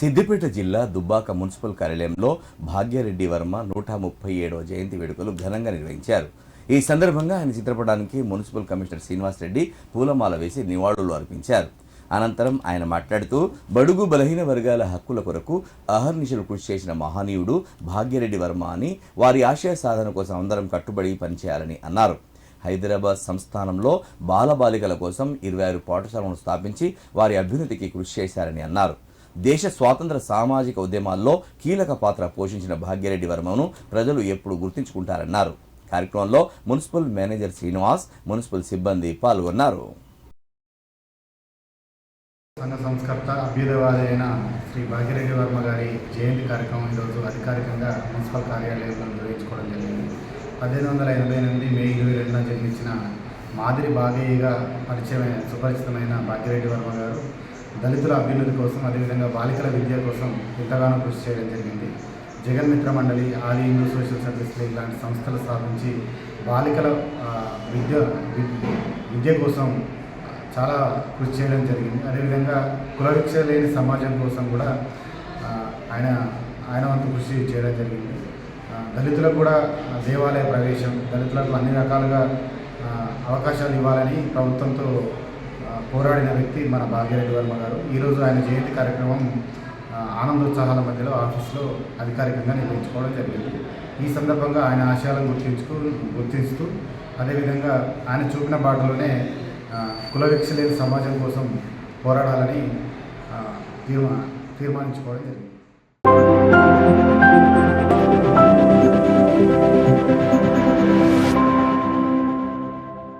సిద్దిపేట జిల్లా దుబ్బాక మున్సిపల్ కార్యాలయంలో భాగ్యరెడ్డి వర్మ నూట ముప్పై ఏడవ జయంతి వేడుకలు ఘనంగా నిర్వహించారు. ఈ సందర్భంగా ఆయన చిత్రపటానికి మున్సిపల్ కమిషనర్ శ్రీనివాస్ రెడ్డి పూలమాల వేసి నివాళులు అర్పించారు. అనంతరం ఆయన మాట్లాడుతూ బడుగు బలహీన వర్గాల హక్కుల కొరకు అహర్నిశలు కృషి చేసిన మహనీయుడు భాగ్యరెడ్డి వర్మ అని వారి ఆశయ సాధన కోసం అందరం కట్టుబడి పనిచేయాలని అన్నారు. హైదరాబాద్ సంస్థానంలో బాలబాలికల కోసం ఇరవై ఆరు పాఠశాలను స్థాపించి వారి అభ్యున్నతికి కృషి చేశారని అన్నారు. దేశ స్వాతంత్ర సామాజిక ఉద్యమాల్లో కీలక పాత్ర పోషించిన భాగ్యరెడ్డి వర్మను ప్రజలు ఎప్పుడు గుర్తుంచుకుంటారన్నారు. కార్యక్రమంలో మున్సిపల్ మేనేజర్ శ్రీనివాస్ మున్సిపల్ సిబ్బంది పాల్గొన్నారు. సంఘ సంస్కర్త అభ్యుదయవాది అయిన శ్రీ భాగ్యరెడ్డి వర్మ గారి జయంతి కార్యక్రమం ఈరోజు అధికారికంగా మున్సిపల్ కార్యాలయంలో నిర్వహించుకోవడం జరిగింది. పద్దెనిమిది వందల ఎనభై ఎనిమిది మే ఇరవై రెండున జన్మించిన మాదిరి భాగయ్యగా పరిచయమైన సుపరిచితమైన భాగ్యరెడ్డి వర్మ గారు దళితుల అభ్యున్నతి కోసం అదేవిధంగా బాలికల విద్య కోసం ఎంతగానో కృషి చేయడం జరిగింది. జగన్ మిత్ర మండలి ఆది హిందూ సోషల్ సర్వీస్ ఇలాంటి సంస్థలు స్థాపించి బాలికల విద్య విద్య కోసం చాలా కృషి చేయడం జరిగింది. అదేవిధంగా కులవిక్ష లేని సమాజం కోసం కూడా ఆయన ఆయన వంతు కృషి చేయడం జరిగింది. దళితులకు కూడా దేవాలయ ప్రవేశం దళితులకు అన్ని రకాలుగా అవకాశాలు ఇవ్వాలని ప్రభుత్వంతో పోరాడిన వ్యక్తి మన భాగ్యరెడ్డి వర్మ గారు. ఈరోజు ఆయన జయంతి కార్యక్రమం ఆనందోత్సాహాల మధ్యలో ఆఫీస్లో అధికారికంగా నిర్వహించుకోవడం జరిగింది. ఈ సందర్భంగా ఆయన ఆశయాలను గుర్తించుకు గుర్తిస్తూ అదేవిధంగా ఆయన చూపిన బాటలోనే కుల విక్ష లేని సమాజం కోసం పోరాడాలని తీర్మా తీర్మానించుకోవడం జరిగింది.